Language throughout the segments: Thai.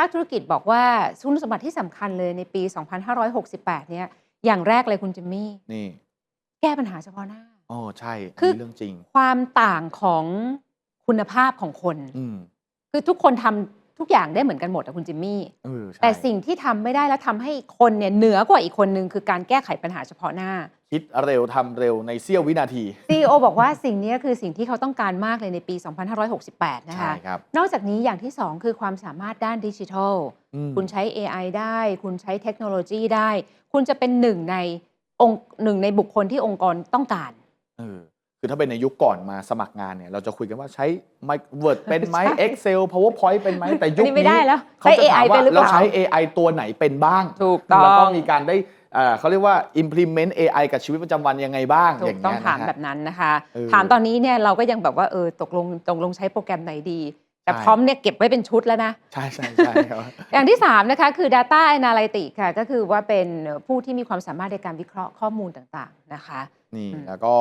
าคธุรกิจบอกว่าคุณสมบัติที่สำคัญเลยในปี 2568 เนี่ย อย่างแรกเลยคุณจิมมี่นี่ แก้ปัญหาเฉพาะหน้าอ๋อใช่อันคือนี้เรื่องจริง ความต่างของคุณภาพของคนอืมคือทุกคนทำทุกอย่างได้เหมือนกันหมดอะคุณจิมมี่เออใช่แต่สิ่งที่ทำไม่ได้แล้วทำให้คนเนี่ยเหนือกว่าอีกคนนึงคือการแก้ไขปัญหาเฉพาะหน้า คิดเร็วทำเร็วในเสี้ยววินาที CEO บอกว่าสิ่งนี้คือสิ่งที่เขาต้องการมากเลยในปี 2568 นะใช่คะครับ นอกจากนี้อย่างที่ 2 คือความสามารถด้านดิจิทัล อืม คุณใช้ AI ได้ คุณใช้เทคโนโลยีได้ คุณจะเป็นหนึ่งในองค์หนึ่งในบุคคลที่องค์กรต้องการ เออคือถ้าเป็นในยุคก่อนมาสมัครงานเนี่ย เราจะคุยกันว่าใช้ Word เป็นไหม ใช่ Excel PowerPoint เป็นไหมแต่ยุคอันนี้ไม่ได้แล้วเขาใช้ จะถาม AI ว่าเป็นหรือเปล่าเราใช้ AI ตัวไหนเป็นบ้าง ถูกต้อง แล้วก็มีการได้ เอ่อเขาเรียกว่า implement AI กับชีวิตประจำวันยังไงบ้างถูอย่ากงต้องเงี้ยถามนะฮะ แบบนั้นนะคะ เออถามตอนนี้เนี่ยเราก็ยังแบบว่าเออตกลงตกลงใช้โปรแกรมไหนดี แต่ใช่ พร้อมเนี่ยเก็บไว้เป็นชุดแล้วนะ ใช่ใช่ใช่ครับ อย่างที่ 3 นะคะ คือ Data Analytics ค่ะ ก็คือว่าเป็นผู้ที่มีความสามารถในการวิเคราะห์ข้อมูลต่างๆนะคะ นี่อืม แล้วก็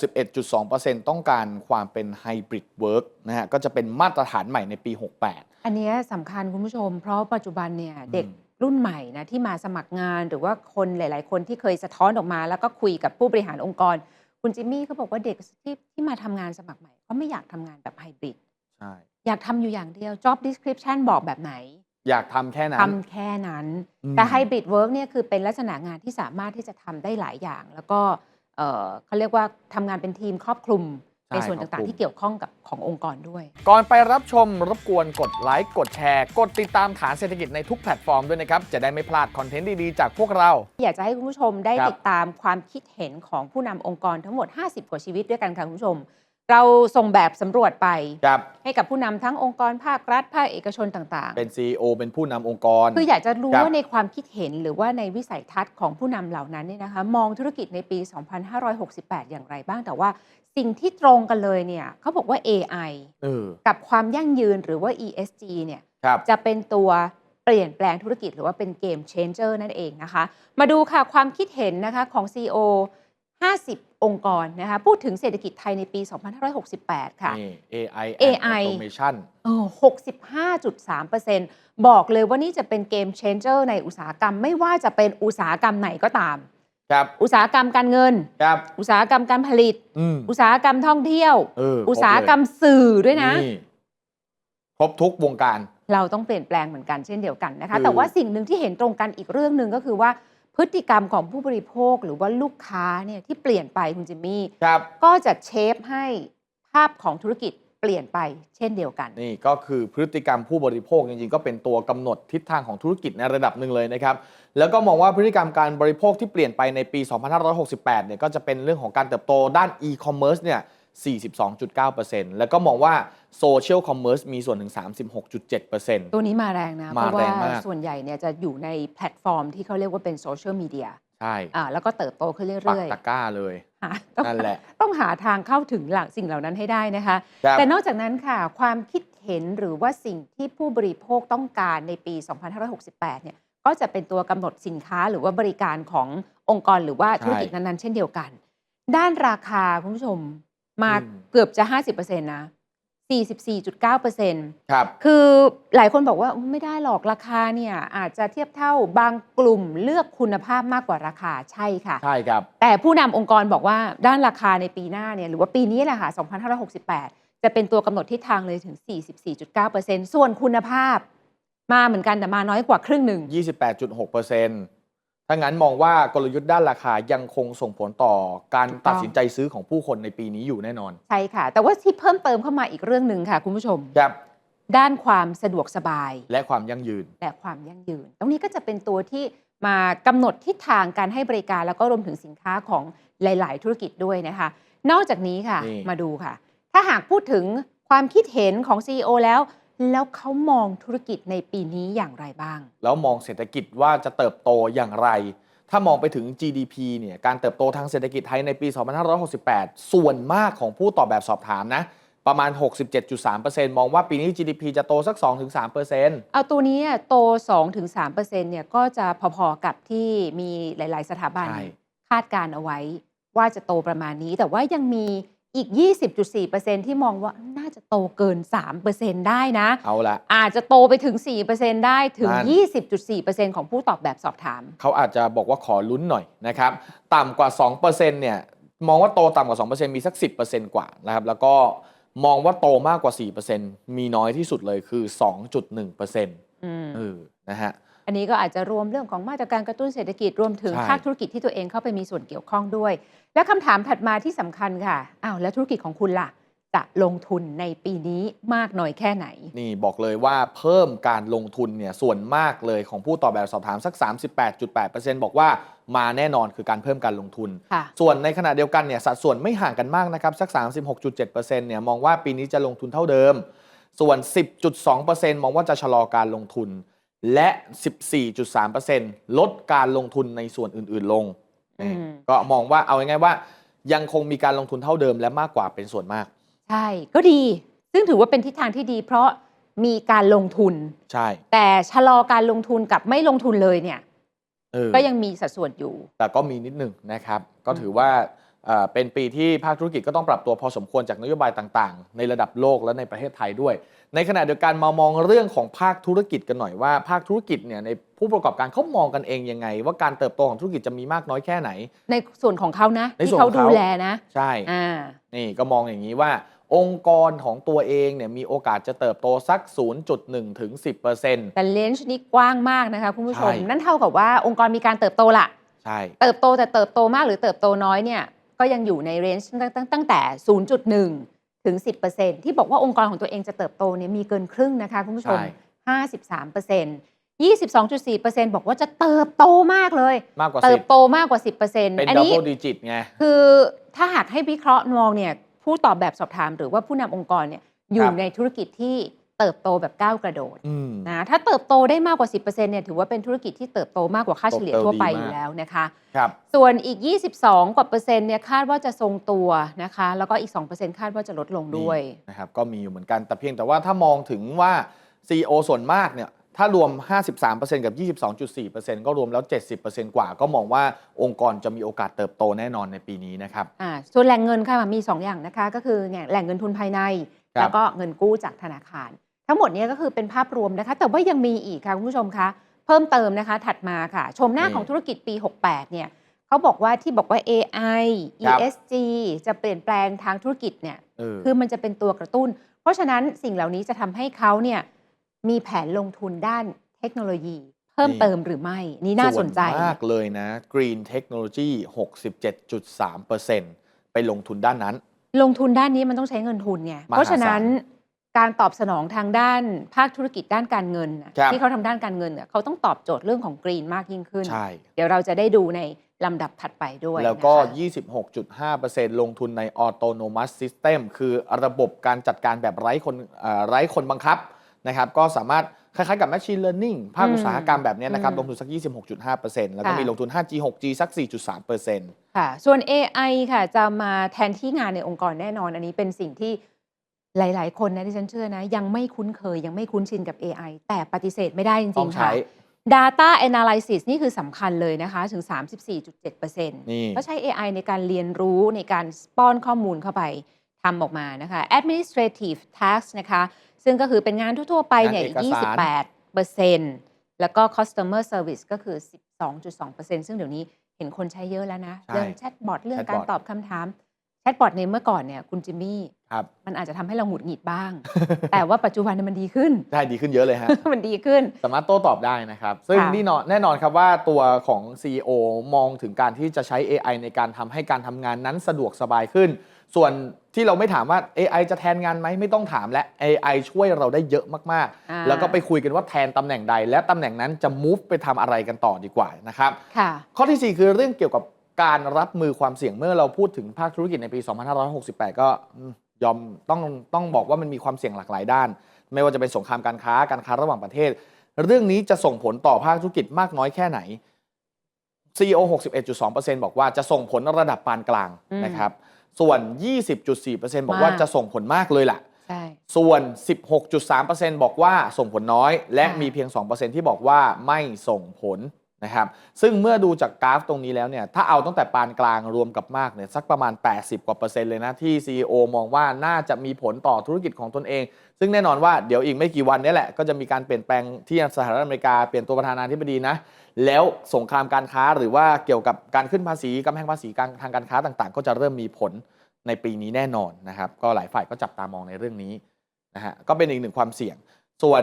61.2%ต้องการความเป็น Hybrid Work นะฮะ ก็จะเป็นมาตรฐานใหม่ในปี 68 อันเนี้ยสำคัญคุณผู้ชม เพราะปัจจุบันเนี่ยเด็ก รุ่นใหม่นะที่มาสมัครงานหรือว่าคนหลาย ๆ คนที่เคยสะท้อนออกมา แล้วก็คุยกับผู้บริหารองค์กร คุณจิมมี่เขาบอกว่าเด็กที่ที่มาทำงานสมัครใหม่เขาไม่อยากทำงานแบบไฮบริดใช่ อยากทำอยู่อย่างเดียว job description บอกแบบไหนอยากทำแค่นั้น ทำแค่นั้น อืม แต่ไฮบริดเวิร์กเนี่ยคือเป็นลักษณะงานที่สามารถที่จะทำได้หลายอย่าง แล้วก็เอ่อเขาเรียกว่าทำงานเป็นทีมครอบคลุม ใช่ในส่วนครอบคลุต่างมๆที่เกี่ยวข้องกับขององค์กรด้วย ก่อนไปรับชมรบกวนกดไลค์กดแชร์ กดติดตามฐานเศรษฐกิจในทุกแพลตฟอร์มด้วยนะครับ จะได้ไม่พลาดคอนเทนต์ดีๆ จากพวกเรา อยากจะให้คุณผู้ชมได้ครับติดตามความคิดเห็นของผู้นำองค์กรทั้งหมด 50 กว่าชีวิตด้วยกันค่ะคุณผู้ชม เราส่งแบบสำรวจไปครับให้กับผู้นำทั้งองค์กรภาครัฐภาคเอกชนต่างเป็น CEO เป็นผู้นำองค์กรๆคืออยากจะรู้ครับว่าในความคิดเห็นหรือว่าในวิสัยทัศน์ของผู้นำเหล่านั้นเนี่ยนะคะ มองธุรกิจในปี 2568 อย่างไรบ้างแต่ว่า สิ่งที่ตรงกันเลยเนี่ยเขาบอกว่า AI เออกับความยั่งยืนหรือว่า ESG เนี่ยครับจะเป็นตัวเปลี่ยนแปลงธุรกิจหรือว่าเป็นเกม changer นั่นเองนะคะ มาดูค่ะความคิดเห็นนะคะของ CEO 50 องค์กรนะคะพูดถึงเศรษฐกิจไทยในปี 2568 ค่ะ นี่ AI and AI automation เออ65.3%บอกเลยว่านี่จะเป็นเกม changer ในอุตสาหกรรม ไม่ว่าจะเป็นอุตสาหกรรมไหนก็ตาม ครับอุตสาหกรรมการเงิน ครับ อุตสาหกรรมการผลิต อืมอุตสาหกรรมท่องเที่ยว เอออุตสาหกรรมคบสื่อด้วยเลยนะ ครบทุกวงการ เราต้องเปลี่ยนแปลงเหมือนกันเช่นเดียวกันนะคะ คือ แต่ว่าสิ่งหนึ่งที่เห็นตรงกันอีกเรื่องหนึ่งก็คือว่าพฤติกรรมของผู้บริโภคหรือว่าลูกค้าเนี่ยที่เปลี่ยนไปคุณจิมมี่ ครับ ก็จะเชฟให้ภาพของธุรกิจ เปลี่ยนไปเช่นเดียวกัน นี่ก็คือพฤติกรรมผู้บริโภคจริงๆ ก็เป็นตัวกำหนดทิศทางของธุรกิจในระดับหนึ่งเลยนะครับ แล้วก็มองว่าพฤติกรรมการบริโภคที่เปลี่ยนไปในปี 2568 เนี่ยก็จะเป็นเรื่องของการเติบโตด้าน e-commerce เนี่ย 42.9%แล้วก็มองว่าโซเชียลคอมเมอร์สมีส่วนถึง 36.7%ตัวนี้มาแรงนะ เพมาราะแรว่างมากส่วนใหญ่เนี่ยจะอยู่ในแพลตฟอร์มที่เขาเรียกว่าเป็นโซเชียลมีเดียใช่อ่าแล้วก็เติบโตขึ้นปักเรื่อยตะกร้าเลยๆหาต้องนั่นแหละต้องหาทางเข้าถึงหลักสิ่งเหล่านั้นให้ได้นะคะครับแต่นอกจากนั้นค่ะ ความคิดเห็นหรือว่าสิ่งที่ผู้บริโภคต้องการในปี 2568 เนี่ยก็จะเป็นตัวกำหนดสินค้าหรือว่าบริการขององค์กรหรือว่าธุรกิจนั้นๆ เช่นเดียวกัน ด้านราคาคุณผู้ชมมาอืมเกือบจะ 50%นะ 44.9%ครับ คือหลายคนบอกว่าไม่ได้หรอกราคาเนี่ยอาจจะเทียบเท่าบางกลุ่มเลือกคุณภาพมากกว่าราคาใช่ค่ะ ใช่ครับ แต่ผู้นำองค์กรบอกว่าด้านราคาในปีหน้าเนี่ยหรือว่าปีนี้แหละค่ะ 2568 จะเป็นตัวกำหนดทิศทางเลยถึง 44.9%ส่วนคุณภาพมาเหมือนกันแต่มาน้อยกว่าครึ่งหนึ่ง28.6% ถ้างั้นมองว่ากลยุทธ์ด้านราคายังคงส่งผลต่อการถูกต้องตัดสินใจซื้อของผู้คนในปีนี้อยู่แน่นอน ใช่ค่ะ แต่ว่าที่เพิ่มเติมเข้ามาอีกเรื่องหนึ่งค่ะคุณผู้ชมครับด้านความสะดวกสบาย และความยั่งยืน และความยั่งยืน ตรงนี้ก็จะเป็นตัวที่มากำหนดทิศทางการให้บริการแล้วก็รวมถึงสินค้าของหลาย ๆ ธุรกิจด้วยนะคะ นอกจากนี้ค่ะนี่มาดูค่ะ ถ้าหากพูดถึงความคิดเห็นของ CEO แล้ว แล้วเขามองธุรกิจในปีนี้อย่างไรบ้าง แล้วมองเศรษฐกิจว่าจะเติบโตอย่างไร ถ้ามองไปถึง GDP เนี่ยการเติบโตทางเศรษฐกิจไทยในปี 2568 ส่วนมากของผู้ตอบแบบสอบถามนะประมาณ 67.3%มองว่าปีนี้ GDP จะโตสัก 2-3%เอาตัวนี้โต 2-3%เนี่ยก็จะพอๆกับที่มีหลาย ๆ สถาบันใช่คาดการเอาไว้ว่าจะโตประมาณนี้ แต่ว่ายังมี อีก 20.4%ที่มองว่าน่าจะโตเกิน 3%ได้นะ เอาละอาจจะโตไปถึง 4%ได้ถึงนั่น20.4%ของผู้ตอบแบบสอบถาม เขาอาจจะบอกว่าขอลุ้นหน่อยนะครับ ต่ำกว่า 2%เนี่ยมองว่าโตต่ำกว่า 2%มีสัก 10%กว่านะครับ แล้วก็มองว่าโตมากกว่า 4%มีน้อยที่สุดเลยคือ 2.1%อืมเออนะฮะ อันนี้ก็อาจจะรวมเรื่องของมาตรการกระตุ้นเศรษฐกิจรวมถึงใช่ ภาคธุรกิจที่ตัวเองเข้าไปมีส่วนเกี่ยวข้องด้วย และคำถามถัดมาที่สำคัญค่ะอ้าวแล้วธุรกิจของคุณล่ะ จะลงทุนในปีนี้มากน้อยแค่ไหน นี่บอกเลยว่าเพิ่มการลงทุนเนี่ยส่วนมากเลยของผู้ตอบแบบสอบถามสัก 38.8%บอกว่ามาแน่นอนคือการเพิ่มการลงทุน ค่ะ ส่วนในขณะเดียวกันเนี่ยสัดส่วนไม่ห่างกันมากนะครับ สัก 36.7%เนี่ยมองว่าปีนี้จะลงทุนเท่าเดิม ส่วน 10.2%มองว่าจะชะลอการลงทุน และ 14.3%ลดการลงทุนในส่วนอื่น ๆ ลงอืมก็มองว่าเอาง่ายๆว่า ยังคงมีการลงทุนเท่าเดิมและมากกว่าเป็นส่วนมาก ใช่ ก็ดี ซึ่งถือว่าเป็นทิศทางที่ดี เพราะมีการลงทุน ใช่ แต่ชะลอการลงทุนกับไม่ลงทุนเลยเนี่ยเออก็ยังมีสัดส่วนอยู่ แต่ก็มีนิดหนึ่งนะครับ ก็ถือว่า เอ่อเป็นปีที่ภาคธุรกิจก็ต้องปรับตัวพอสมควรจากนโยบายต่างๆ ในระดับโลกและในประเทศไทยด้วย ในขณะเดียวกันมามองเรื่องของภาคธุรกิจกันหน่อยว่า ภาคธุรกิจเนี่ยในผู้ประกอบการเขามองกันเองยังไง ว่าการเติบโตของธุรกิจจะมีมากน้อยแค่ไหน ในส่วนของเขานะในที่ส่วนเขาของดูเขาแลนะ ใช่อ่านี่ก็มองอย่างนี้ว่า องค์กรของตัวเองเนี่ยมีโอกาสจะเติบโตสัก 0.1 ถึง 10%แต่เลนส์นี้กว้างมากนะคะคุณผู้ชมใช่นั่นเท่ากับว่าองค์กรมีการเติบโตละใช่เติบโตแต่เติบโตมากหรือเติบโตน้อยเนี่ย ก็ยังอยู่ในเรนจ์ตั้งตั้งตั้งแต่ 0.1 ถึง 10%ที่บอกว่าองค์กรของตัวเองจะเติบโตเนี่ยมีเกินครึ่งนะคะคุณผู้ชมใช่53% 22.4%บอกว่าจะเติบโตมากเลย มากกว่าเติบ10โตมากกว่า 10%เป็นอันดับนี้เบิลดิจิตไง คือถ้าหากให้วิเคราะห์มองเนี่ยผู้ตอบแบบสอบถามหรือว่าผู้นำองค์กรเนี่ยอยู่ครับในธุรกิจที่ เติบโตแบบก้าวกระโดดอืมนะถ้าเติบโตได้มากกว่า 10%เนี่ยถือว่าเป็นธุรกิจที่เติบโตมากกว่าค่าเฉลี่ยเติบโตทั่วไปดีมากอยู่แล้วนะคะครับส่วนอีก 22 กว่าเปอร์เซ็นต์เนี่ยคาดว่าจะทรงตัวนะคะ แล้วก็อีก 2%คาดว่าจะลดลงด้วยนี่นะครับก็มีอยู่เหมือนกันแต่เพียงแต่ว่าถ้ามองถึงว่า CEO ส่วนมากเนี่ยถ้ารวม 53%กับ 22.4%ก็รวมแล้ว 70%กว่า ก็มองว่าองค์กรจะมีโอกาสเติบโตแน่นอนในปีนี้นะครับอ่าส่วนแหล่งเงินค่ะมี 2 อย่างนะคะ ก็คือแหล่งเงินทุนภายในครับแล้วก็เงินกู้จากธนาคาร ทั้งหมดเนี้ก็คือเป็นภาพรวมนะคะ แต่ว่ายังมีอีกค่ะคุณผู้ชมคะ เพิ่มเติมนะคะ ถัดมาค่ะ ชมหน้านี่ของธุรกิจปี 68 เนี่ยเขาบอกว่าที่บอกว่า AI ครับ ESG จะเปลี่ยนแปลงทางธุรกิจเนี่ยเออคือมันจะเป็นตัวกระตุ้น เพราะฉะนั้นสิ่งเหล่านี้จะทำให้เขาเนี่ยมีแผนลงทุนด้านเทคโนโลยี เพิ่มนี่เติมหรือไม่ นี่น่าสนใจส่วมากเลยนะ Green Technology 67.3%ไปลงทุนด้านนั้น ลงทุนด้านนี้มันต้องใช้เงินทุนไงมหาศาลเพราะฉะนั้น การตอบสนองทางด้านภาคธุรกิจด้านการเงินน่ะครับที่เขาทำด้านการเงินน่ะเขาต้องตอบโจทย์เรื่องของกรีนมากยิ่งขึ้น ใช่ เดี๋ยวเราจะได้ดูในลำดับถัดไปด้วยแล้วก็ นะคะ26.5%ลงทุนใน Autonomous System คือระบบการจัดการแบบไร้คนเอ่อไร้คนบังคับนะครับก็สามารถคล้ายๆกับ Machine Learning ภาคอืมอุตสาหกรรมแบบเนี้ยนะครับอืมลงทุนสัก 26.5%แล้วก็ค่ะ มีลงทุน 5G 6G สัก 4.3%ค่ะ ส่วน AI ค่ะจะมาแทนที่งานในองค์กรแน่นอน อันนี้เป็นสิ่งที่ หลาย ๆ คนนะที่ฉันเชื่อนะ ยังไม่คุ้นเคยยังไม่คุ้นชินกับ AI แต่ปฏิเสธไม่ได้จต้ริองง ๆ ใช้ ค่ะ Data Analysis นี่คือสำคัญเลยนะคะ ถึง34.7%นี่ก็ใช้ AI ในการเรียนรู้ในการป้อนข้อมูลเข้าไปทำออกมานะคะ Administrative Task นะคะ ซึ่งก็คือเป็นงานทั่ว ๆ ไปเนี่ยงานเอกสาร 28%แล้วก็ Customer Service ก็คือ 12.2%ซึ่งเดี๋ยวนี้เห็นคนใช้เยอะแล้วนะใช่เรื่องแชทบอทเรื่อง Chatbot การตอบคำถามแชทบอทในยเมื่อก่อนเนี่ยคุณจิมมี่ครับมันอาจจะทำให้เราหงุดหงิดบ้าง แต่ว่าปัจจุบันเนี่ยมันดีขึ้นได้ดีขึ้นเยอะเลยฮะมันดีขึ้น สามารถโต้ตอบได้นะครับ ซึ่งค่ะนี่นอนแน่นอนครับว่าตัวของ CEO มองถึงการที่จะใช้ AI ในการทำให้การทำงานนั้นสะดวกสบายขึ้น ส่วนที่เราไม่ถามว่า AI จะแทนงานไหมไม่ต้องถามและ AI ช่วยเราได้เยอะมากอ่าๆแล้วก็ไปคุยกันว่าแทนตำแหน่งใด และตำแหน่งนั้นจะ move ไปทำอะไรกันต่อดีกว่านะครับค่ะข้อทีสี่ 4 คือเรื่องเกี่ยวกับ การรับมือความเสี่ยงเมื่อเราพูดถึงภาคธุรกิจในปี 2568 ก็อืมยอมต้องต้องบอกว่ามันมีความเสี่ยงหลากหลายด้าน ไม่ว่าจะเป็นสงครามการค้าการค้าระหว่างประเทศ เรื่องนี้จะส่งผลต่อภาคธุรกิจมากน้อยแค่ไหน CEO 61.2%บอกว่าจะส่งผลระดับปานกลางอืมนะครับ ส่วน 20.4%บอกว่ามากจะส่งผลมากเลยล่ะใช่ส่วน 16.3%บอกว่าส่งผลน้อย และค่ะมีเพียง 2%ที่บอกว่าไม่ส่งผล นะครับซึ่งเมื่อดูจากกราฟตรงนี้แล้วเนี่ยถ้าเอาตั้งแต่ปานกลางรวมกับมากเนี่ยสักประมาณ 80 กว่าเปอร์เซ็นต์เลยนะ ที่ CEO มองว่าน่าจะมีผลต่อธุรกิจของตนเอง ซึ่งแน่นอนว่าเดี๋ยวอีกไม่กี่วันนี้แหละ ก็จะมีการเปลี่ยนแปลงที่สหรัฐอเมริกาเปลี่ยนตัวประธานาธิบดีนะ แล้วสงครามการค้าหรือว่าเกี่ยวกับการขึ้นภาษีกำแพงภาษีการทางการค้าต่างๆ ก็จะเริ่มมีผลในปีนี้แน่นอนนะครับก็หลายฝ่ายก็จับตามองในเรื่องนี้นะฮะก็เป็นอีกหนึ่งความเสี่ยง ส่วน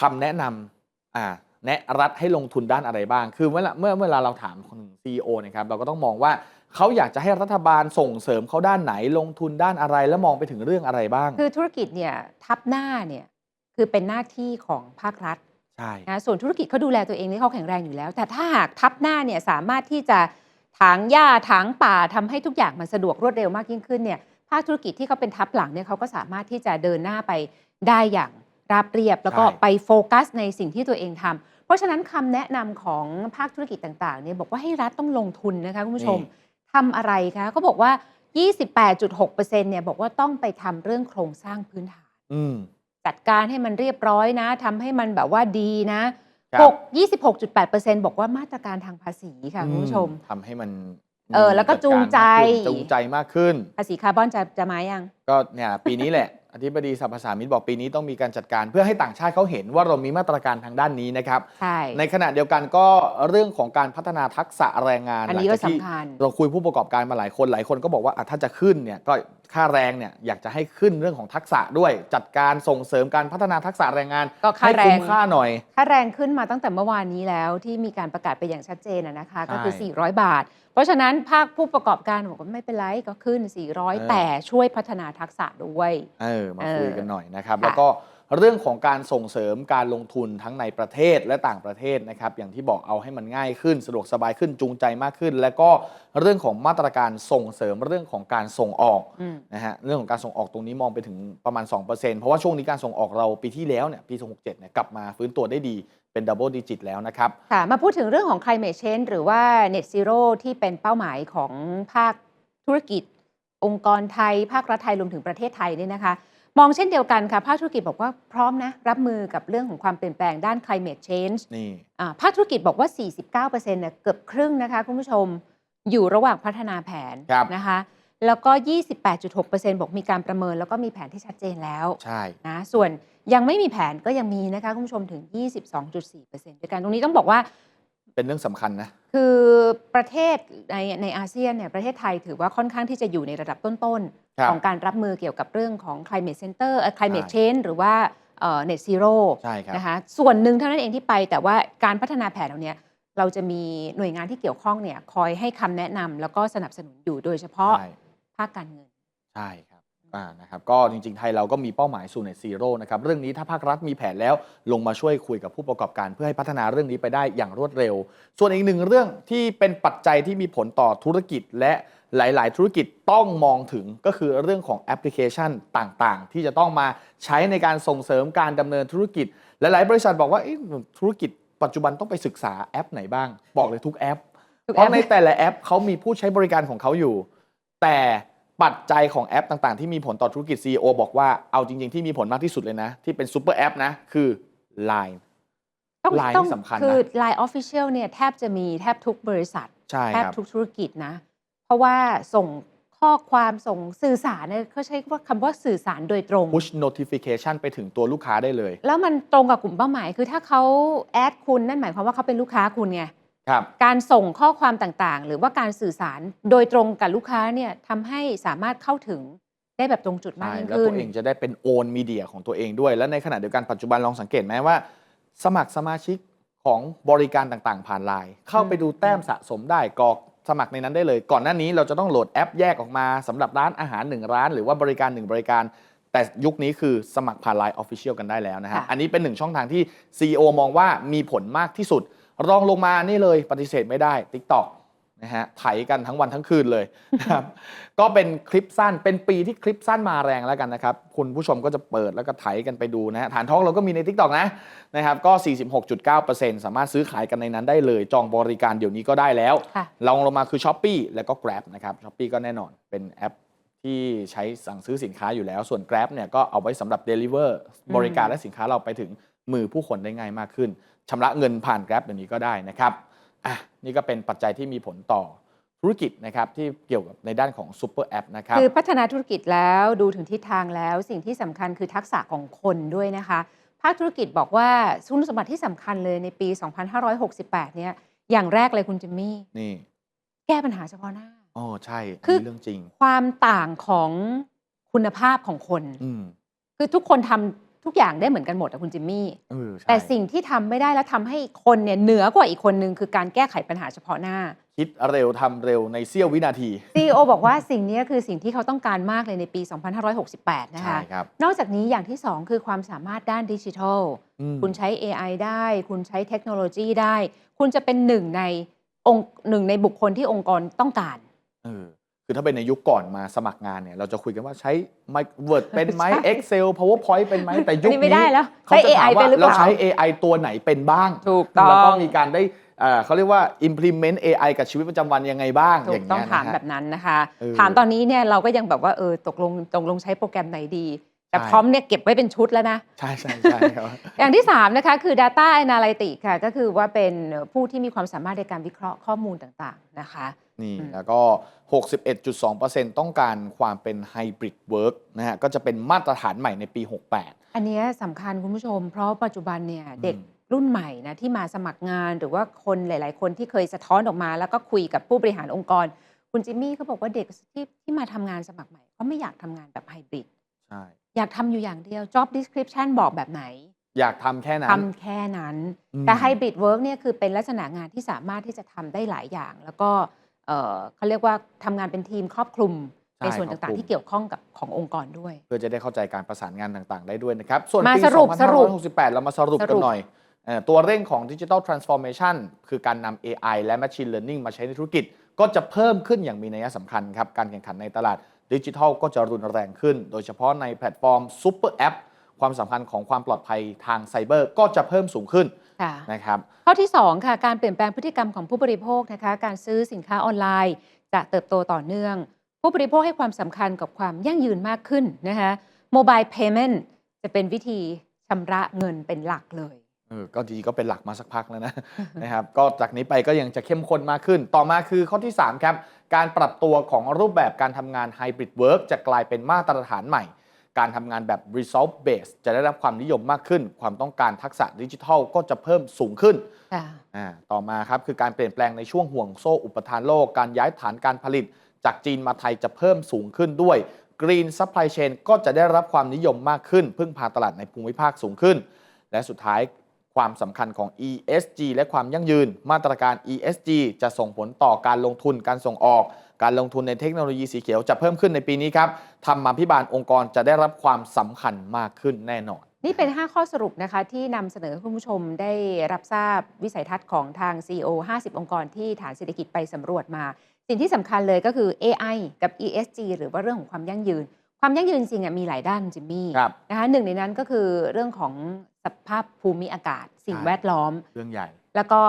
คำแนะนำอ่า แนะรัฐให้ลงทุนด้านอะไรบ้าง คือเมื่อเมื่อเมื่อเราถามคนซีอนะครับ เราก็ต้องมองว่าเขาอยากจะให้รัฐบาลส่งเสริมเขาด้านไหนลงทุนด้านอะไรแล้วมองไปถึงเรื่องอะไรบ้าง คือธุรกิจเนี่ยทับหน้าเนี่ยคือเป็นหน้าที่ของภาครัฐใช่นะส่วนธุรกิจเขาดูแลตัวเองนี่เขาแข็งแรงอยู่แล้ว แต่ถ้าหากทับหน้าเนี่ยสามารถที่จะถางหญ้าถางป่าทำให้ทุกอย่างมันสะดวกรวดเร็วมากยิ่งขึ้นเนี่ยภาคธุรกิจที่เขาเป็นทับหลังเนี่ยเขาก็สามารถที่จะเดินหน้าไปได้อย่างราบเรียบ แล้วก็ใช่ไปโฟกัสในสิ่งที่ตัวเองทำ เพราะฉะนั้นคำแนะนำของภาคธุรกิจต่างๆเนี่ยบอกว่าให้รัฐต้องลงทุนนะคะคุณผู้ชมนี่ทำอะไรคะเขาบอกว่า 28.6%เนี่ยบอกว่าต้องไปทำเรื่องโครงสร้างพื้นฐานอืมจัดการให้มันเรียบร้อยนะทำให้มันแบบว่าดีนะครับหก26.8%บอกว่ามาตรการทางภาษีค่ะคุณผู้ชมทำให้มันเออแล้วก็จูงใจ จูงใจมากขึ้น ภาษีคาร์บอนจะจะมายัง ก็เนี่ยปีนี้แหละ อธิบดีสรรพสามิตบอกปีนี้ต้องมีการจัดการ เพื่อให้ต่างชาติเขาเห็นว่าเรามีมาตรการทางด้านนี้นะครับ ใช่ ในขณะเดียวกันก็เรื่องของการพัฒนาทักษะแรงงานอันนี้ก็หลังจากที่สำคัญ เราคุยผู้ประกอบการมาหลายคนหลายคนก็บอกว่าอะถ้าจะขึ้นเนี่ยก็ ค่าแรงเนี่ยอยากจะให้ขึ้นเรื่องของทักษะด้วย จัดการส่งเสริมการพัฒนาทักษะแรงงานก็ค่าให้แรคุ้ง มค่าหน่อย ค่าแรงขึ้นมาตั้งแต่เมื่อวานนี้แล้วที่มีการประกาศไปอย่างชัดเจนนะนะคะ ก็คือ ใช่400 บาท เพราะฉะนั้นภาคผู้ประกอบการบอกว่าไม่เป็นไรก็ขึ้น เออ 400 แต่ช่วยพัฒนาทักษะด้วย เออมาเออคุยกันหน่อยนะครับค่ะแล้วก็ เรื่องของการส่งเสริมการลงทุนทั้งในประเทศและต่างประเทศนะครับอย่างที่บอกเอาให้มันง่ายขึ้น สะดวกสบายขึ้นจูงใจมากขึ้น แล้วก็เรื่องของมาตรการส่งเสริมเรื่องของการส่งออกอืมนะฮะเรื่องของการส่งออกตรงนี้มองไปถึงประมาณ 2%เพราะว่าช่วงนี้การส่งออกเราปีที่แล้วเนี่ยปี2067เนี่ยกลับมาฟื้นตัวได้ดีเป็นดับเบิลดิจิตแล้วนะครับค่ะมาพูดถึงเรื่องของ climate change หรือว่า net zero ที่เป็นเป้าหมายของภาคธุรกิจ องค์กรไทย ภาครัฐไทยรวมถึงประเทศไทยเนี่ยนะคะ มองเช่นเดียวกันค่ะ ภาคธุรกิจบอกว่าพร้อมนะ รับมือกับเรื่องของความเปลี่ยนแปลงด้าน climate change นี่อ่าภาคธุรกิจบอกว่า 49%เนี่ยเกือบครึ่งนะคะคุณผู้ชมอยู่ระหว่างพัฒนาแผนครับนะคะ แล้วก็ 28.6%บอกมีการประเมิน แล้วก็มีแผนที่ชัดเจนแล้วใช่นะส่วนยังไม่มีแผนก็ยังมีนะคะคุณผู้ชมถึง 22.4%ด้วยกันตรงนี้ต้องบอกว่า เป็นเรื่องสำคัญนะ คือประเทศในในอาเซียนเนี่ยประเทศไทยถือว่าค่อนข้างที่จะอยู่ในระดับต้นครับๆของการรับมือเกี่ยวกับเรื่องของ climate center เอ่อ climate ใช่ change หรือว่าเอ่อ net zero ใช่ครับนะคะส่วนหนึ่งเท่านั้นเองที่ไปแต่ว่าการพัฒนาแผนเหล่านี้เราจะมีหน่วยงานที่เกี่ยวข้องเนี่ยคอยให้คำแนะนำแล้วก็สนับสนุนอยู่โดยเฉพาะใช่ภาคการเงิน ใช่ครับ อ่านะครับก็จริงๆ ไทยเราก็มีเป้าหมายสู่เน็ตซีโร่นะครับเรื่องนี้ถ้าภาครัฐมีแผนแล้วลงมาช่วยคุยกับผู้ประกอบการ เพื่อให้พัฒนาเรื่องนี้ไปได้อย่างรวดเร็ว ส่วนอีกหนึ่งเรื่องที่เป็นปัจจัยที่มีผลต่อธุรกิจและหลาย ๆ ธุรกิจต้องมองถึงก็คือเรื่องของแอปพลิเคชันต่างๆ ที่จะต้องมาใช้ในการส่งเสริมการดำเนินธุรกิจ หลาย ๆ บริษัทบอกว่าธุรกิจปัจจุบันต้องไปศึกษาแอปไหนบ้าง บอกเลยทุกแอป เพราะในแต่ละแอปเขามีผู้ใช้บริการของเขาอยู่ แต่ ปัจจัยของแอปต่างๆ ที่มีผลต่อธุรกิจ CEO บอกว่าเอาจริง ๆ ที่มีผลมากที่สุดเลยนะ ที่เป็นซูเปอร์แอปนะ คือ Line ต้อง Line ต้องนี่สำคัญนะคือ Line Official เนี่ยแทบจะมีแทบทุกบริษัทใช่แทบครับทุกธุรกิจนะ เพราะว่าส่งข้อความส่งสื่อสารเนี่ยเขาใช้ว่าคำว่าสื่อสารโดยตรง push notification ไปถึงตัวลูกค้าได้เลย แล้วมันตรงกับกลุ่มเป้าหมาย คือถ้าเขาแอดคุณนั่นหมายความว่าเขาเป็นลูกค้าคุณไงครับ การส่งข้อความต่างๆ หรือว่าการสื่อสารโดยตรงกับลูกค้าเนี่ยทำให้สามารถเข้าถึงได้แบบตรงจุดมากใช่ยิ่งแล้วขึ้ตันวเองจะได้เป็นโอนมีเดียของตัวเองด้วย และในขณะเดียวกันปัจจุบันลองสังเกตไหมว่า สมัครสมาชิกของบริการต่างๆ ผ่านไลน์เข้าไปดูแต้มสะสมได้กรอกสมัครในนั้นได้เลย ก่อนหน้านี้เราจะต้องโหลดแอปแยกออกมาสำหรับร้านอาหาร 1 ร้าน หรือว่าบริการ 1 บริการ แต่ยุคนี้คือสมัครผ่านไลน์ Official กันได้แล้วนะฮะค่ะอันนี้เป็นหนึ่งช่องทางที่ CEO มองว่ามีผลมากที่สุด รองลงมานี่เลยปฏิเสธไม่ได้ TikTok นะฮะไถกันทั้งวันทั้งคืนเลยนะครับก็เป็นคลิปสั้นเป็นปีที่คลิปสั้นมาแรงแล้วกันนะครับ คุณผู้ชมก็จะเปิดแล้วก็ไถกันไปดูนะฮะฐานท้องเราก็มีใน TikTok นะนะครับก็ 46.9%สามารถซื้อขายกันในนั้นได้เลย จองบริการเดี๋ยวนี้ก็ได้แล้วค่ะลองลงมาคือ s h อ p e e แล้วก็ Grab นะครับ s h อ p e e ก็แน่นอนเป็นแอปที่ใช้สั่งซื้อสินค้าอยู่แล้ว ส่วน Grab เนี่ยก็เอาไว้สำหรับ Deliver บริการและสินค้าเราไปถึงมือผู้คนได้ง่ายมากขึ้น ชำระเงินผ่าน Grab อย่างนี้ก็ได้นะครับอะนี่ก็เป็นปัจจัยที่มีผลต่อธุรกิจนะครับที่เกี่ยวกับในด้านของซูเปอร์แอปนะครับคือพัฒนาธุรกิจแล้วดูถึงทิศทางแล้วสิ่งที่สำคัญคือทักษะของคนด้วยนะคะภาคธุรกิจบอกว่าคุณสมบัติที่สำคัญเลยในปี 2568 เนี่ยอย่างแรกเลยคุณจิมมี่นี่ แก้ปัญหาเฉพาะหน้าอ๋อใช่อันคือนี้เรื่องจริง ความต่างของคุณภาพของคนอืมคือทุกคนทำ ทุกอย่างได้เหมือนกันหมดอะคุณจิมมี่เออใช่แต่สิ่งที่ทำไม่ได้แล้วทำให้คนเนี่ยเหนือกว่าอีกคนนึงคือการแก้ไขปัญหาเฉพาะหน้า คิดเร็วทำเร็วในเสี้ยววินาที CEO บอกว่าสิ่งนี้คือสิ่งที่เขาต้องการมากเลยในปี 2568 นะใช่คะครับนอกจากนี้อย่างที่ 2 คือความสามารถด้านดิจิทัลอืมคุณใช้ AI ได้ คุณใช้เทคโนโลยีได้ คุณจะเป็นหนึ่งในองค์หนึ่งในบุคคลที่องค์กรต้องการเออ คือถ้าเป็นในยุคก่อนมาสมัครงานเนี่ยเราจะคุยกันว่าใช้ Word เป็นไหมใช่ Excel PowerPoint เป็นไหมแต่ยุคอันนี้ไม่ได้แล้วเขาใช้จะถาม AI ว่าเป็นหรือเปเราล่าใช้ AI ตัวไหนเป็นบ้างถูกต้องแล้วก็มีการได้เอ่อเขาเรียกว่า implement AI กับชีวิตประจำวันยังไงบ้างถูอย่ากงต้องเงี้ยถามนะฮะแบบนั้นนะคะเออถามตอนนี้เนี่ยเราก็ยังแบบว่าเออตกลงตกลงใช้โปรแกรมไหนดี แต่ใช่พร้อมเนี่ยเก็บไว้เป็นชุดแล้วนะ ใช่ใช่ใช่ครับอย่างที่ 3 นะคะ คือ Data Analytics ค่ะ ก็คือว่าเป็นผู้ที่มีความสามารถในการวิเคราะห์ข้อมูลต่างๆนะคะนี่อืมแล้วก็ 61.2%ต้องการความเป็น hybrid work นะฮะก็จะเป็นมาตรฐานใหม่ในปี 68 อันเนี้ยสำคัญคุณผู้ชม เพราะปัจจุบันเนี่ยอืมเด็กรุ่นใหม่นะที่มาสมัครงานหรือว่าคนหลาย ๆ คนที่เคยสะท้อนออกมา แล้วก็คุยกับผู้บริหารองค์กร คุณจิมมี่เขาบอกว่าเด็กที่ที่มาทำงานสมัครใหม่เขาไม่อยากทำงานแบบไฮบริดใช่ อยากทำอยู่อย่างเดียว job description บอกแบบไหนอยากทำแค่นั้น ทำแค่นั้น อืม แต่ไฮบริดเวิร์กเนี่ยคือเป็นลักษณะงานที่สามารถที่จะทำได้หลายอย่าง แล้วก็เอ่อเขาเรียกว่าทำงานเป็นทีมครอบคลุมใช่ในส่วนครอบคลุต่างม ๆ ที่เกี่ยวข้องกับขององค์กรด้วย เพื่อจะได้เข้าใจการประสานงานต่าง ๆ ได้ด้วยนะครับ ส่วนมาปีสรุปสรุป2568 เรามาสรุปสรุกันป หน่อยเอ่อตัวเร่งของ Digital Transformation คือการนำ AI และ Machine Learning มาใช้ในธุรกิจ ก็จะเพิ่มขึ้นอย่างมีนัยสำคัญครับ การแข่งขันในตลาด ดิจิทัลก็จะรุนแรงขึ้น โดยเฉพาะในแพลตฟอร์ม Super App ความสำคัญของความปลอดภัยทางไซเบอร์ก็จะเพิ่มสูงขึ้นค่ะนะครับข้อที่ 2 ค่ะ การเปลี่ยนแปลงพฤติกรรมของผู้บริโภคนะคะการซื้อสินค้าออนไลน์ จะเติบโตต่อเนื่อง ผู้บริโภคให้ความสำคัญกับความยั่งยืนมากขึ้นนะคะโมบายเพย์เมนต์จะเป็นวิธีชำระเงินเป็นหลักเลย เออก็ดีก็เป็นหลักมาสักพักแล้วนะ นะครับ ก็จากนี้ไปก็ยังจะเข้มข้นมากขึ้น ต่อมาคือข้อที่ 3 ครับ การปรับตัวของรูปแบบการทำงาน Hybrid Work จะกลายเป็นมาตรฐานใหม่ การทำงานแบบ Result Based จะได้รับความนิยมมากขึ้น ความต้องการทักษะดิจิทัลก็จะเพิ่มสูงขึ้นค่ะอ่าต่อมาครับคือการเปลี่ยนแปลงในช่วงห่วงโซ่อุปทานโลก การย้ายฐานการผลิต จากจีนมาไทยจะเพิ่มสูงขึ้นด้วย Green Supply Chain ก็จะได้รับความนิยมมากขึ้น พึ่งพาตลาดในภูมิภาคสูงขึ้น และสุดท้าย ความสำคัญของ ESG และความยั่งยืน มาตรการ ESG จะส่งผลต่อการลงทุนการส่งออก การลงทุนในเทคโนโลยีสีเขียวจะเพิ่มขึ้นในปีนี้ครับธรรมาภิบาลองค์กรจะได้รับความสำคัญมากขึ้นแน่นอน นี่เป็น 5 ข้อสรุปนะคะที่นำเสนอให้คุณผู้ชมได้รับทราบวิสัยทัศน์ของทาง CEO 50 องค์กรที่ฐานเศรษฐกิจไปสำรวจมา สิ่งที่สำคัญเลยก็คือ AI กับ ESG หรือว่าเรื่องของความยั่งยืน ความยั่งยืนจริงๆอะมีหลายด้านจิมมี่ครับ นะคะหนึ่งในนั้นก็คือเรื่องของ สภาพภูมิอากาศ สิ่งใช่แวดล้อม เรื่องใหญ่ แล้วก็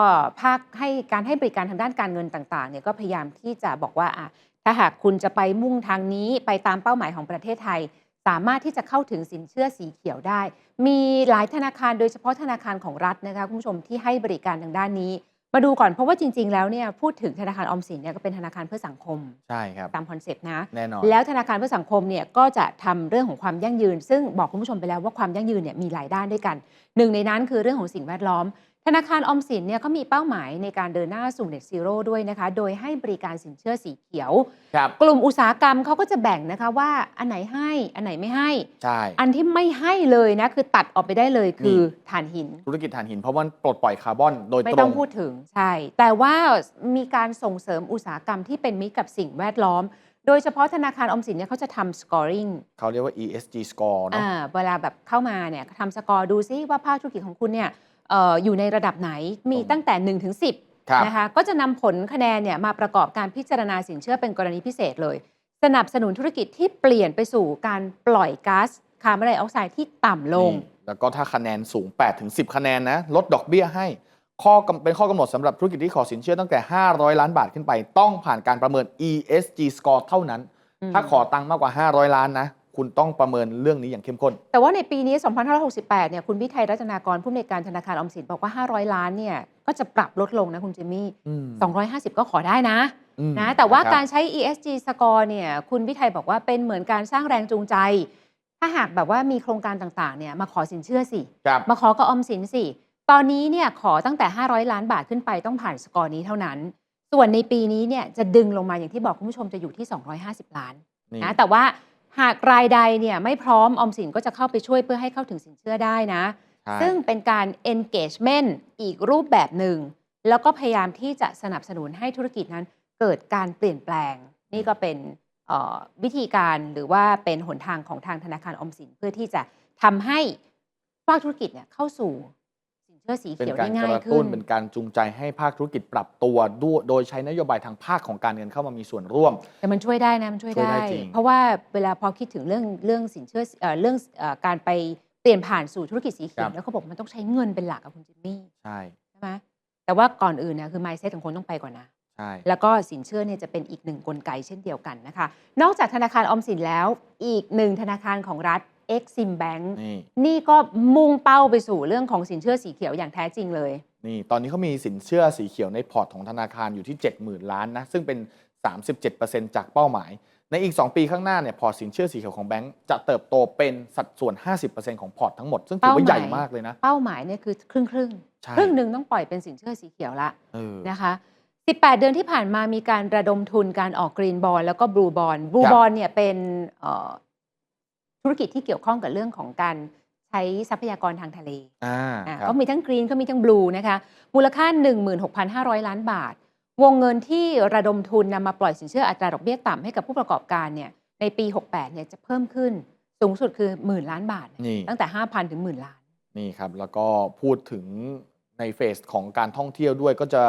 ภาคให้การให้บริการทางด้านการเงินต่างๆเนี่ยก็พยายามที่จะบอกว่าอะถ้าหากคุณจะไปมุ่งทางนี้ไปตามเป้าหมายของประเทศไทย สามารถที่จะเข้าถึงสินเชื่อสีเขียวได้ มีหลายธนาคารโดยเฉพาะธนาคารของรัฐนะคะคุณผู้ชมที่ให้บริการทางด้านนี้ มาดูก่อนเพราะว่าจริง ๆ แล้วเนี่ยพูดถึงธนาคารออมสินเนี่ยก็เป็นธนาคารเพื่อสังคม ใช่ครับ ตามคอนเซปต์นะแน่นอน แล้วธนาคารเพื่อสังคมเนี่ยก็จะทำเรื่องของความยั่งยืน ซึ่งบอกคุณผู้ชมไปแล้วว่าความยั่งยืนเนี่ยมีหลายด้านด้วยกัน หนึ่งในนั้นคือเรื่องของสิ่งแวดล้อม ธนาคารออมสินเนี่ยก็มีเป้าหมายในการเดินหน้าสู่ Net Zero ด้วยนะคะ โดยให้บริการสินเชื่อสีเขียว ครับกลุ่มอุตสาหกรรมเขาก็จะแบ่งนะคะว่าอันไหนให้อันไหนไม่ให้ ใช่อันที่ไม่ให้เลยนะคือตัดออกไปได้เลยคือถ่านหิน ธุรกิจถ่านหินเพราะมันปลดปล่อยคาร์บอนโดยไม่ตรต้องง พูดถึงใช่ แต่ว่ามีการส่งเสริมอุตสาหกรรมที่เป็นมิตรกับสิ่งแวดล้อม โดยเฉพาะธนาคารออมสินเนี่ยเขาจะทำ scoring เขาเรียกว่า ESG score เนอะ อ่าเวลาแบบเข้ามาเนี่ยทำสกอร์ดูซิว่าภาคธุรกิจของคุณเนี่ยเอออยู่ในระดับไหนมีตั้งแต่1ถึง10ครับนะคะก็จะนำผลคะแนนเนี่ยมาประกอบการพิจารณาสินเชื่อเป็นกรณีพิเศษเลย สนับสนุนธุรกิจที่เปลี่ยนไปสู่การปล่อยก๊าซคาร์บอนไดออกไซด์ที่ต่ำลงนี่แล้วก็ถ้าคะแนนสูง 8 ถึง 10 คะแนนนะ ลดดอกเบี้ยให้ข้อกำเป็นข้อกำหนดสำหรับธุรกิจที่ขอสินเชื่อตั้งแต่ 500 ล้านบาทขึ้นไป ต้องผ่านการประเมิน ESG score เท่านั้นอืมถ้าขอตังค์มากกว่า 500 ล้านนะ คุณต้องประเมินเรื่องนี้อย่างเข้มข้น แต่ว่าในปีนี้ 2568 เนี่ย คุณพิไทยรัตนากรผู้อำนวยการธนาคารออมสินบอกว่า 500 ล้าน เนี่ย ก็จะปรับลดลงนะคุณจิมมี่อืม250 ก็ขอได้นะอืมนะ แต่ว่าครับการใช้ ESG score เนี่ย คุณพิไทยบอกว่าเป็นเหมือนการสร้างแรงจูงใจ ถ้าหากแบบว่ามีโครงการต่าง ๆ เนี่ย มาขอสินเชื่อสิครับมาขอกับออมสินสิ ตอนนี้ เนี่ย ขอตั้งแต่ 500 ล้านบาทขึ้นไปต้องผ่านสกอร์นี้เท่านั้น ส่วนในปีนี้ เนี่ย จะดึงลงมาอย่างที่บอกคุณผู้ชมจะอยู่ที่ 250 ล้านนี่นะแต่ว่า หากรายใดเนี่ยไม่พร้อมออมสินก็จะเข้าไปช่วยเพื่อให้เข้าถึงสินเชื่อได้นะ ใช่ซึ่งเป็นการ engagement อีกรูปแบบหนึ่ง แล้วก็พยายามที่จะสนับสนุนให้ธุรกิจนั้นเกิดการเปลี่ยนแปลง นี่ก็เป็นเอ่อวิธีการหรือว่าเป็นหนทางของทางธนาคารออมสินเพื่อที่จะทำให้ภาคธุรกิจเนี่ยเข้าสู่สิน เชื่อสีเป็นเขียวการได้กง่ายระขึ้ตุ้นน เป็นการจูงใจให้ภาคธุรกิจปรับตัวด้วยโดยใช้นโยบายทางภาคของการเงินเข้ามามีส่วนร่วม แต่มันช่วยได้นะมันช่วยช่วยได้ได้ จริง เพราะว่าเวลาพอคิดถึงเรื่องเรื่องสินเชื่อเอ่อเรื่องเอ่อการไปเปลี่ยนผ่านสู่ธุรกิจสีเขียวแล้วเขาบอกมันต้องใช้เงินเป็นหลักอะคุณจิมมี่ใช่ใช่ไหมแต่ว่าก่อนอื่นเนี่ยคือ mindset ของคนต้องไปก่อนนะ ใช่ แล้วก็สินเชื่อเนี่ยจะเป็นอีกหนึ่งกลไกเช่นเดียวกันนะคะ นอกจากธนาคารออมสินแล้ว อีกหนึ่งธนาคารของรัฐ Exim Bank นี่ นี่ก็มุ่งเป้าไปสู่เรื่องของสินเชื่อสีเขียวอย่างแท้จริงเลย นี่ ตอนนี้เขามีสินเชื่อสีเขียวในพอร์ตของธนาคารอยู่ที่ 70,000 ล้านนะ ซึ่งเป็น 37%จากเป้าหมาย ในอีก 2 ปีข้างหน้าเนี่ย พอร์ตสินเชื่อสีเขียวของแบงก์จะเติบโตเป็นสัดส่วน 50%ของพอร์ตทั้งหมด ซึ่งถือว่าเป้าหมายใหญ่มากเลยนะ เป้าหมายเนี่ยคือครึ่งครึ่งๆใช่ครึ่งหนึ่งต้องปล่อยเป็นสินเชื่อสีเขียวละเออ นะคะ 18 เดือนที่ผ่านมามีการระดมทุนการออกกรีนบอลแล้วก็บลูบอลบลูครับบอลเนี่ยเป็นเอ่อ ธุรกิจที่เกี่ยวข้องกับเรื่องของการใช้ทรัพยากรทางทะเลอ่าอ่าครับก็มีทั้งกรีนก็มีทั้งบลูนะคะ มูลค่า 16,500 ล้านบาท วงเงินที่ระดมทุนนำมาปล่อยสินเชื่ออัตราดอกเบี้ยต่ำให้กับผู้ประกอบการเนี่ยในปี 68เนี่ยจะเพิ่มขึ้นสูงสุดคือหมื่นล้านบาท นี่ตั้งแต่ 5,000 ถึงหมื่นล้าน นี่ครับ แล้วก็พูดถึงในเฟสของการท่องเที่ยวด้วยก็จะ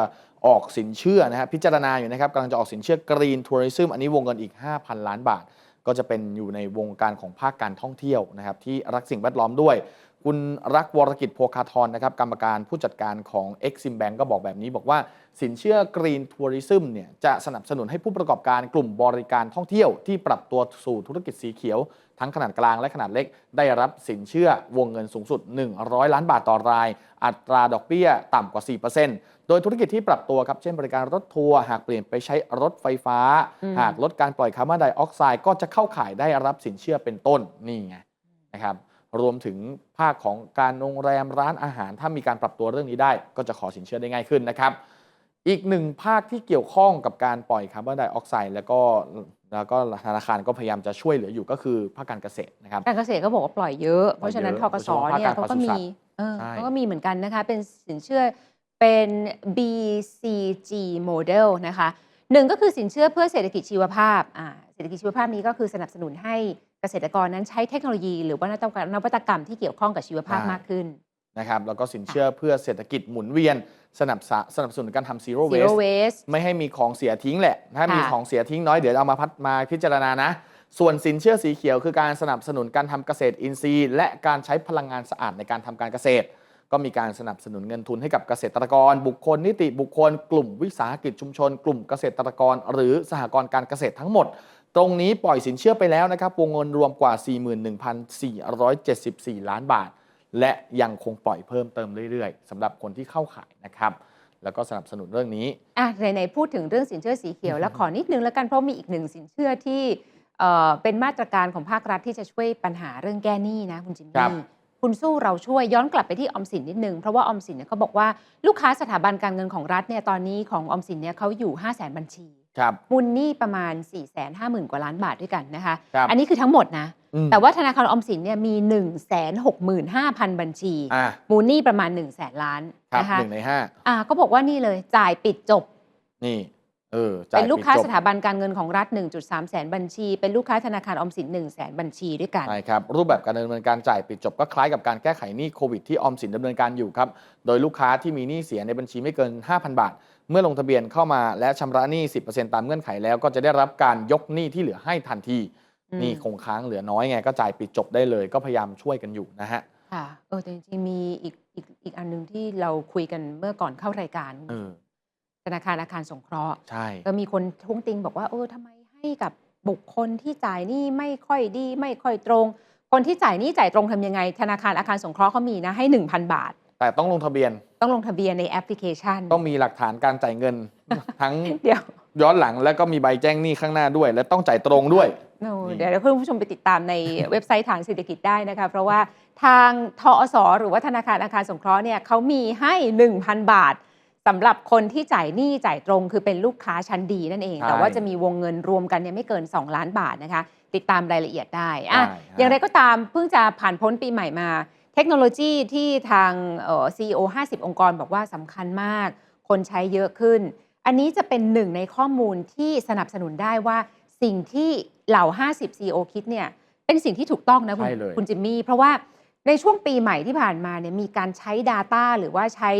ออกสินเชื่อนะครับพิจารณาอยู่นะครับกำลังจะออกสินเชื่อกรีนทัวริซึมอันนี้วงเงินอีก 5,000 ล้านบาท ก็จะเป็นอยู่ในวงการของภาคการท่องเที่ยวนะครับที่รักสิ่งแวดล้อมด้วย คุณรักวรกิจโพคาทรนะครับกรรมการผู้จัดการของ Exim Bank ก็บอกแบบนี้ บอกว่าสินเชื่อกรีนทัวริซึมเนี่ยจะสนับสนุนให้ผู้ประกอบการกลุ่มบริการท่องเที่ยวที่ปรับตัวสู่ธุรกิจสีเขียว ทั้งขนาดกลางและขนาดเล็ก ได้รับสินเชื่อวงเงินสูงสุด 100 ล้านบาทต่อราย อัตราดอกเบี้ยต่ำกว่า 4%โดยธุรกิจที่ปรับตัวครับเช่นบริการรถทัวร์หากเปลี่ยนไปใช้รถไฟฟ้า หากลดการปล่อยคาร์บอนไดออกไซด์ก็จะเข้าข่ายได้รับสินเชื่อเป็นต้นนี่ไงนะครับ รวมถึงภาคของการโรงแรมร้านอาหาร ถ้ามีการปรับตัวเรื่องนี้ได้ ก็จะขอสินเชื่อได้ง่ายขึ้นนะครับ อีกหนึ่งภาคที่เกี่ยวข้องกับการปล่อยคาร์บอนไดออกไซด์แล้วก็แล้วก็ธนาคารก็พยายามจะช่วยเหลืออยู่ก็คือภาคการเกษตรนะครับการเกษตรก็บอกว่าปล่อยเยอะ เพราะฉะนั้นปทล่อยกเยสอะเนี่ยโดยเฉพาะภาคการเขาก็มีปศุสัตว์เออใช่เขาก็มีเหมือนกันนะคะ เป็นสินเชื่อเป็น BCG model นะคะหนึ่งก็คือสินเชื่อเพื่อเศรษฐกิจชีวภาพอ่าเศรษฐกิจชีวภาพนี้ก็คือสนับสนุนให้ เกษตรกรนั้นใช้เทคโนโลยีหรือว่านวัตกรรมนวัตกรรมที่เกี่ยวข้องกับชีวภาพใช่มากขึ้นนะครับแล้วก็สินเชื่อเพื่อเศรษฐกิจหมุนเวียนสนับสะสนับสนุนการทำ zero zero waste waste ไม่ให้มีของเสียทิ้งแหละ ถ้ามีค่ะของเสียทิ้งน้อยเดี๋ยวเอามาพัดมาพิจารณานะ ส่วนสินเชื่อสีเขียวคือการสนับสนุนการทำเกษตรอินทรีย์ และการใช้พลังงานสะอาดในการทำการเกษตร ก็มีการสนับสนุนเงินทุนให้กับเกษตรกร บุคคลนิติบุคคล กลุ่มวิสาหกิจชุมชน กลุ่มเกษตรกร หรือสหกรณ์การเกษตรทั้งหมด ตรงนี้ปล่อยสินเชื่อไปแล้วนะครับ วงเงินรวมกว่า 41,474 ล้านบาท และยังคงปล่อยเพิ่มเติมเรื่อยๆสำหรับคนที่เข้าขายนะครับ แล้วก็สนับสนุนเรื่องนี้อะไหนๆพูดถึงเรื่องสินเชื่อสีเขียว แล้วขอนิดนึงแล้วกันเพราะมีอีกหนึ่งสินเชื่อที่เอ่อเป็นมาตรการของภาครัฐที่จะช่วยปัญหาเรื่องแก้หนี้นะคุณจิมครัมี่บคุณสู้เราช่วยย้อนกลับไปที่ออมสินนิดนึง เพราะว่าออมสินเนี่ยเขาบอกว่าลูกค้าสถาบันการเงินของรัฐเนี่ยตอนนี้ของออมสินเนี่ยเขาอยู่ 5 0 0 0 0 0 บัญชี ครับ มูลหนี้ประมาณ 4 5 0 0 0 0 กว่าล้านบาทด้วยกันนะคะ ครับอันนี้คือทั้งหมดนะ อืมแต่ว่าธนาคารออมสินเนี่ยมี 1 6 5 0 0 0 บัญชี อ่ามูลหนี้ประมาณ 1 0 0 0 0แสนล้านครับนะคะหนึ่งในห้าอ่าก็บอกว่านี่เลยจ่ายปิดจบ นี่ เออจ่ายเป็นลูกค้าปิดจสบถาบันการเงินของรัฐ 1.3 แสนบัญชี เป็นลูกค้าธนาคารออมสิน 1 แสนบัญชีด้วยกัน ใช่ครับ รูปแบบการดำเนินการจ่ายปิดจบก็คล้ายกับการแก้ไขหนี้โควิดที่ออมสินดำเนินการอยู่ครับ โดยลูกค้าที่มีหนี้เสียในบัญชีไม่เกิน 5,000 บาท เมื่อลงทะเบียนเข้ามาและชำระหนี้ 10%ตามเงื่อนไขแล้ว ก็จะได้รับการยกหนี้ที่เหลือให้ทันทีอืมหนี่คงค้างเหลือน้อยไงก็จ่ายปิดจบได้เลย ก็พยายามช่วยกันอยู่นะฮะค่ะเออแต่จริงๆมีอีกอีกอีกอันหนึงที่เราคุยกันเมื่อก่อนเข้ารายการเออธนาคารอาคารสงเคราะห์ใช่ก็มีคนท้วงติงบอกว่าเออทำไมให้กับบุคคลที่จ่ายหนี้ไม่ค่อยดี ไม่ค่อยตรง คนที่จ่ายหนี้จ่ายตรงทำยังไง ธนาคารอาคารสงเคราะห์เขามีนะให้ 1,000 บาท แต่ต้องลงทะเบียนต้องลงทะเบียนในแอปพลิเคชัน ต้องมีหลักฐานการจ่ายเงิน ทั้งเดี๋ยวย้อนหลังแล้วก็มีใบแจ้งหนี้ข้างหน้าด้วย และต้องจ่ายตรงด้วยโน้นี่เดี๋ยวคุณผู้ชมไปติดตามในเว็บไซต์ฐานเศรษฐกิจได้นะคะ เพราะว่าทางทอสหรือว่าธนาคารอาคารสงเคราะห์เนี่ยเขามีให้ 1,000 บาทสำหรับคนที่จ่ายหนี้จ่ายตรง คือเป็นลูกค้าชั้นดีนั่นเองใช่แต่ว่าจะมีวงเงินรวมกันเนี่ยไม่เกิน 2 ล้านบาทนะคะ ติดตามรายละเอียดได้อะได้ฮะอย่างไรก็ตามเพิ่งจะผ่านพ้นปีใหม่มา เทคโนโลยีที่ทางเอ่อ CEO 50 องค์กรบอกว่าสำคัญมาก คนใช้เยอะขึ้น อันนี้จะเป็นหนึ่งในข้อมูลที่สนับสนุนได้ว่าสิ่งที่เหล่า 50 CEO คิดเนี่ยเป็นสิ่งที่ถูกต้องนะคุณใช่เลยคุณจิมมี่ เพราะว่าในช่วงปีใหม่ที่ผ่านมาเนี่ยมีการใช้ Data หรือว่าใช้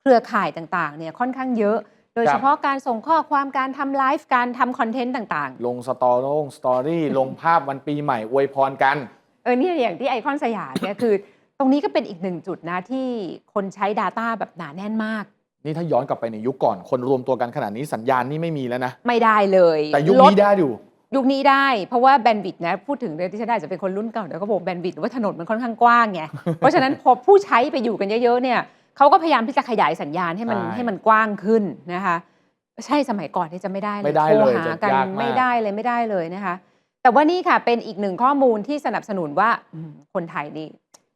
เครือข่ายต่างๆเนี่ยค่อนข้างเยอะ โดยเฉพาะการส่งข้อความการทำไลฟ์การทำคอนเทนต์ต่างลงสตอรี่สตอรี่ลงภาพวันปีใหม่อวยพรกันๆเออเนี่ยอย่างที่ไอคอนสยามเนี่ยคือ ตรงนี้ก็เป็นอีกหนึ่งจุดนะที่คนใช้ Data แบบหนาแน่นมาก นี่ถ้าย้อนกลับไปในยุคก่อน คนรวมตัวกันขนาดนี้สัญญาณนี่ไม่มีแล้วนะ ไม่ได้เลยแต่ยุคลนี้ได้อยู่ยุคนี้ได้ เพราะว่าแบนด์วิดต์นะพูดถึงเลยที่ฉันอาจจะเป็นคนรุ่นเก่าเดี๋ยวเขาบอกแบนด์วิดต์ว่าถนนมันค่อนข้างกว้างไง เพราะฉะนั้นพอผู้ใช้ไปอยู่กันเยอะๆเนี่ยเขาก็พยายามที่จะขยายสัญญาณให้มันใช่ ให้มันกว้างขึ้นนะคะ ใช่สมัยก่อนที่จะไม่ได้เลยไม่ได้โทรเลยหาจะกันยากมาก ไม่ได้เลยไม่ได้เลยนะคะ แต่ว่านี่ค่ะเป็นอีกหนึ่งข้อมูลที่สนับสนุนว่าอืมคนไทยนี่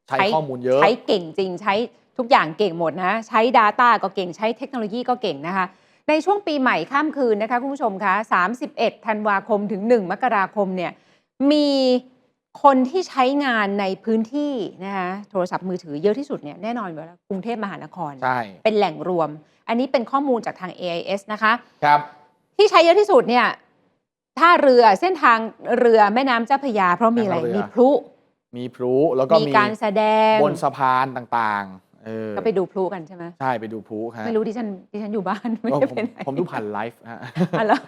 ใช้ข้อมูลเยอะ ใช้เก่งจริง ใช้ทุกอย่างเก่งหมดนะใช้ Data ก็เก่งใช้เทคโนโลยีก็เก่งนะคะ ในช่วงปีใหม่ข้ามคืนนะคะคุณผู้ชมคะ31 ธันวาคมถึง 1 มกราคมเนี่ยมีคนที่ใช้งานในพื้นที่นะคะโทรศัพท์มือถือเยอะที่สุดเนี่ยแน่นอนอยู่แล้วกรุงเทพมหานคร ใช่ เป็นแหล่งรวม อันนี้เป็นข้อมูลจากทาง AIS นะคะ ครับ ที่ใช้เยอะที่สุดเนี่ยท่าเรือเส้นทางเรือแม่น้ำเจ้าพระยา เพราะมีอะไรแม่น้ำเรือมีพลุ มีพลุแล้วก็มีมีการแสดงบนสะพานต่างๆเออก็ไปดูพลุกันใช่ไหมใช่ไปดูพลุฮะไม่รู้ดิฉันดิฉันอยู่บ้านไม่เออได้ผไปมไหนผมดูผ่านไลฟ์ฮะอ๋อเหรอ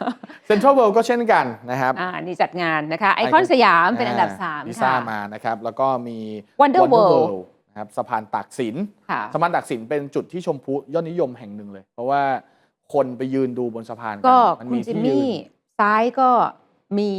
เซ็นทรัลเวิลด์ก็เช่นกันนะครับอ่านี่จัดงานนะคะไอคอนสยามเป็นอันดับลิ3ซ่าค่ะมานะครับแล้วก็มี Wonder World นะครับสะพานตากสินค่ะสะพานตากสินเป็นจุดที่ชมพลุยอดนิยมแห่งหนึ่งเลย เพราะว่าคนไปยืนดูบนสะพานนก็มันคุณจิมที่มี่ยืนซ้ายก็มี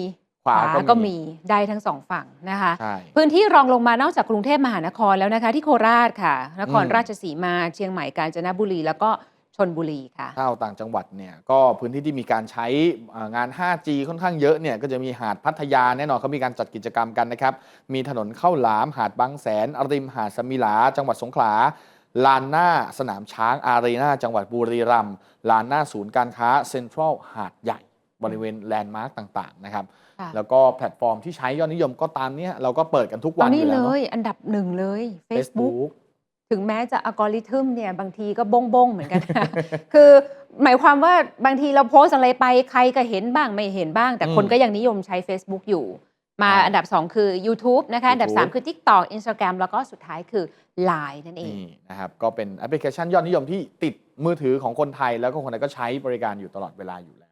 ขวาก็ก็มีมีได้ทั้งสองฝั่งนะคะใช่พื้นที่รองลงมานอกจากกรุงเทพมหานครแล้วนะคะ ที่โคราชค่ะ นครอืมราชสีมาเชียงใหม่กาญจนบุรี แล้วก็ชนบุรีค่ะถ้าเอาต่างจังหวัดเนี่ยก็พื้นที่ที่มีการใช้อ่างาน 5G ค่อนข้างเยอะเนี่ยก็จะมีหาดพัทยาแน่นอนเขามีการจัดกิจกรรมกันนะครับ มีถนนข้าวหลาม หาดบางแสนริมหาดสมิลา จังหวัดสงขลาลานหน้าสนามช้างอารีนาจังหวัดบุรีรัมย์ลานหน้าศูนย์การค้าเซ็นทรัลหาดใหญ่ บริเวณแลนด์มาร์กต่างๆนะครับ ค่ะแล้วก็แพลตฟอร์มที่ใช้ยอดนิยมก็ตามเนี้ยเราก็เปิดกันทุกตวัอนนอนี้ยู่เลแล้วเนอะย อันดับหนึ่งเลย Facebook Facebook ถึงแม้จะอัลกอริทึมเนี่ยบางทีก็บงบงๆเหมือนกันนะ คือหมายความว่าบางทีเราโพสต์อะไรไปใครก็เห็นบ้างไม่เห็นบ้าง แต่คนอืมก็ยังนิยมใช้ Facebook อยู่ มาใช่อันดับ 2 คือ YouTube นะคะ อันดับ YouTube 3 คือ TikTok Instagram แล้วก็สุดท้ายคือ Line นั่นเอง นี่นะครับก็เป็นแอปพลิเคชันยอดนิยมที่ติดมือถือของคนไทย แล้วก็คนไทยก็ใช้บริการอยู่ตลอดเวลาอยู่แล้ว